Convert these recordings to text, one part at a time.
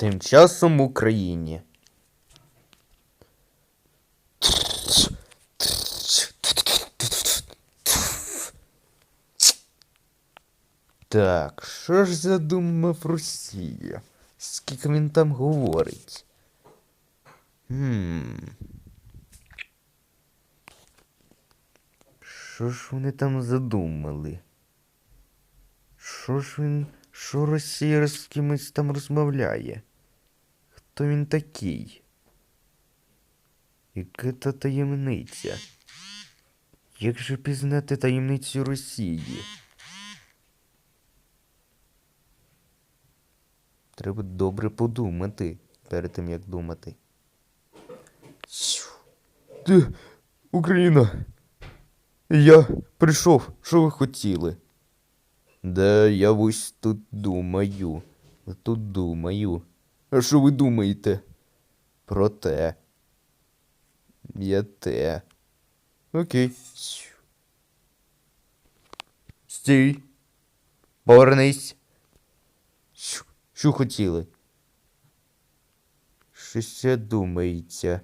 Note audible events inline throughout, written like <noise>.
Тим часом в Україні. Так, що ж задумав Росія? Скільки він там говорить? Хм. Що ж вони там задумали? Що ж він. Що Росія з кимось там розмовляє? Хто він такий? Яка та таємниця? Як же пізнати таємницю Росії? Треба добре подумати перед тим, як думати. Ти, Україна. Я прийшов. Що ви хотіли? Да я ось тут думаю. Тут думаю. А що ви думаєте? Про те. Я те. Окей. Стій. Повернись. Що, що хотіли? Щось ще думається.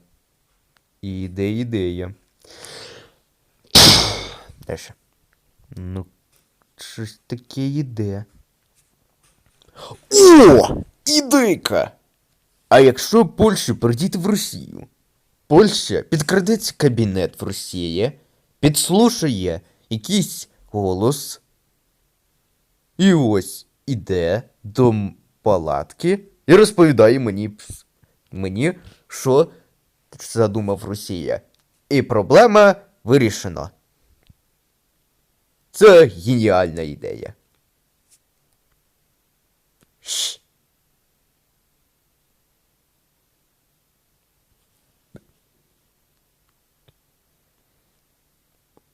Іде ідея. Дальше. Ну, щось таке йде. О! Ідейка! А якщо Польща прийдіти в Росію? Польща підкрадеться кабінет в Росії, підслушає якийсь голос. І ось іде до палатки і розповідає мені, мені, що задумав Росія. І проблема вирішена. Це геніальна ідея. Шш.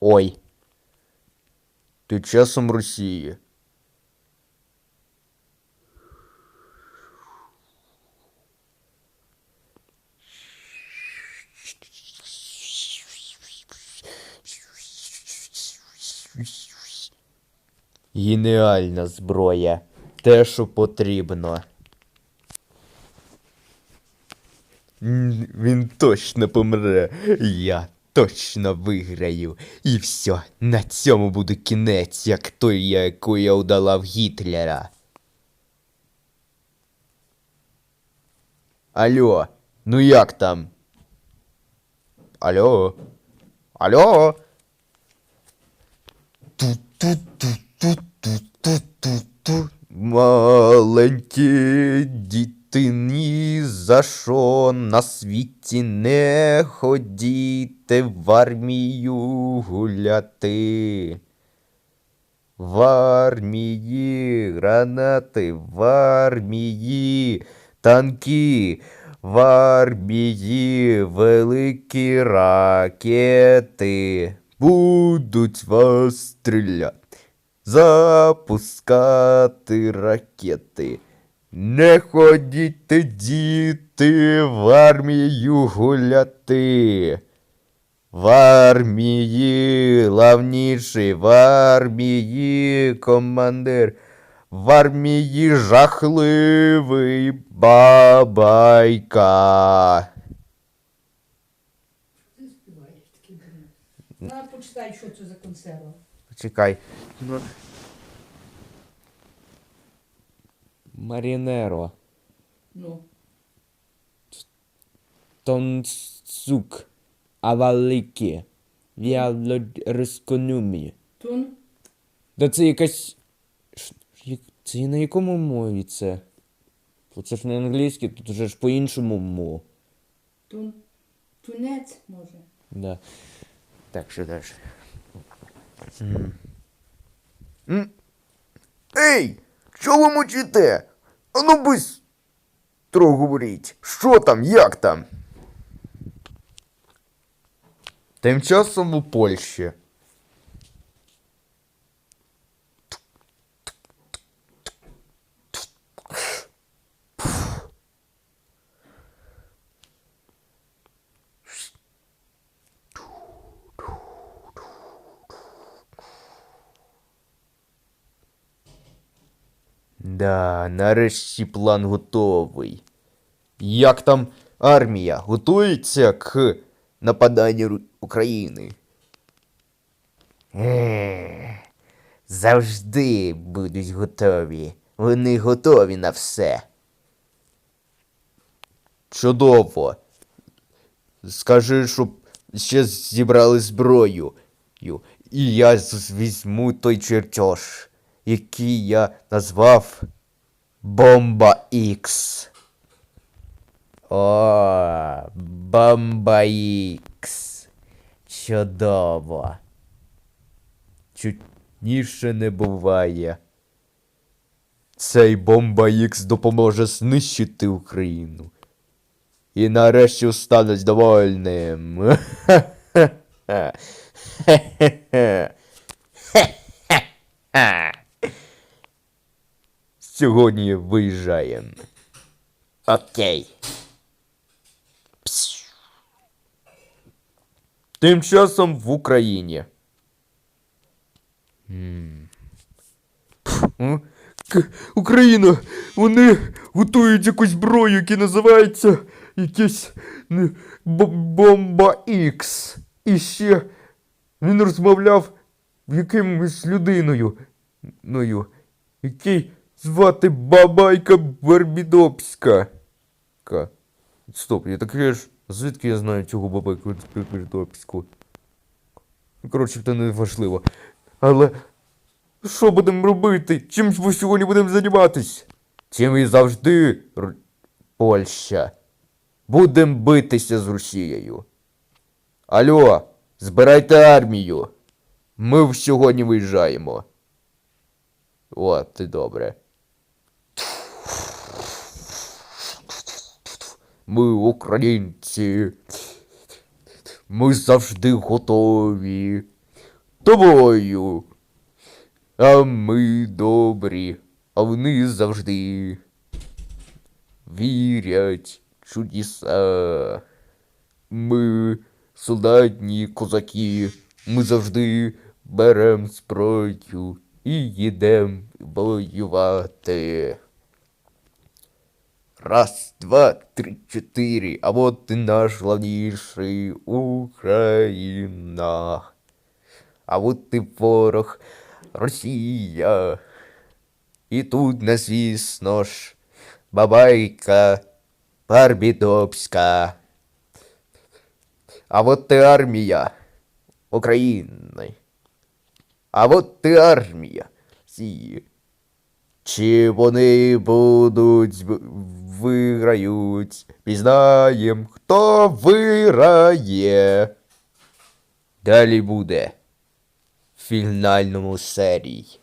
Ой. Ти часом Росії. Геніальна зброя. Те, що потрібно. Він точно помре. Я точно виграю. І все, на цьому буде кінець, як той, яку я удалав Гітлера. Алло, ну як там? Алло? Алло? Ту-ту-ту-ту-ту-ту-ту. Маленькі діти ні за що на світі не ходіте в армію гуляти. В армії гранати, в армії танки, в армії великі ракети будуть вас стріляти, запускати ракети. Не ходіть діти в армію гуляти. В армії главніший, в армії командир, в армії жахливий бабайка. Почитай, що це за консерва. Чекай. Ну... Марінеро. Ну, Тонсук. Авалики. Віалорисконумі. тун, Да це якась. Це на якому мові це? Це ж не англійське, тут вже ж по-іншому мов. тун, тунець, може. Да. Так, що далі? Ей! Що ви мочите? Ану бись. Трохи говоріть. Що там, як там? Тим часом у Польщі. Да, нарешті план готовий. Як там армія готується к нападанню України? Е, Завжди будуть готові. Вони готові на все. Чудово. Скажи, щоб ще зібрали зброю. І я візьму той чертеж, який я назвав Бомба Ікс. О, Бомба Ікс. Чудово. Чутніше не буває. Цей бомба Ікс допоможе знищити Україну. І нарешті стануть довольним. <laughs> Сьогодні виїжджаємо. Окей. Тим часом в Україні. Україна! Вони готують якусь зброю, яка називається якесь бомба Ікс. І ще він розмовляв якимось людиною, який звати Бабайка Барбідопська. Ка. Стоп, я таке ж. Звідки я знаю цього бабайку Барбідопську? Коротше, це не важливо. Але що будемо робити? Чим ми сьогодні будемо займатись? Чим і завжди, Р... Польща. Будемо битися з Росією. Алло, збирайте армію. Ми сьогодні виїжджаємо. О, ти добре. Ми українці. Ми завжди готові. Тобою. А ми добрі, а вони завжди вірять чудеса. Ми солдатні козаки, ми завжди берем зброю і їдем воювати. Раз, два, три, чотири, а от і наш главніший Україна. А от ти ворог Росія. І тут, не звісно ж, бабайка Барбідопська. А от ти армія України. А от ти армія. Сі. Чи вони будуть зб- виграють? Пізнаєм, хто виграє. Далі буде в фінальному серії.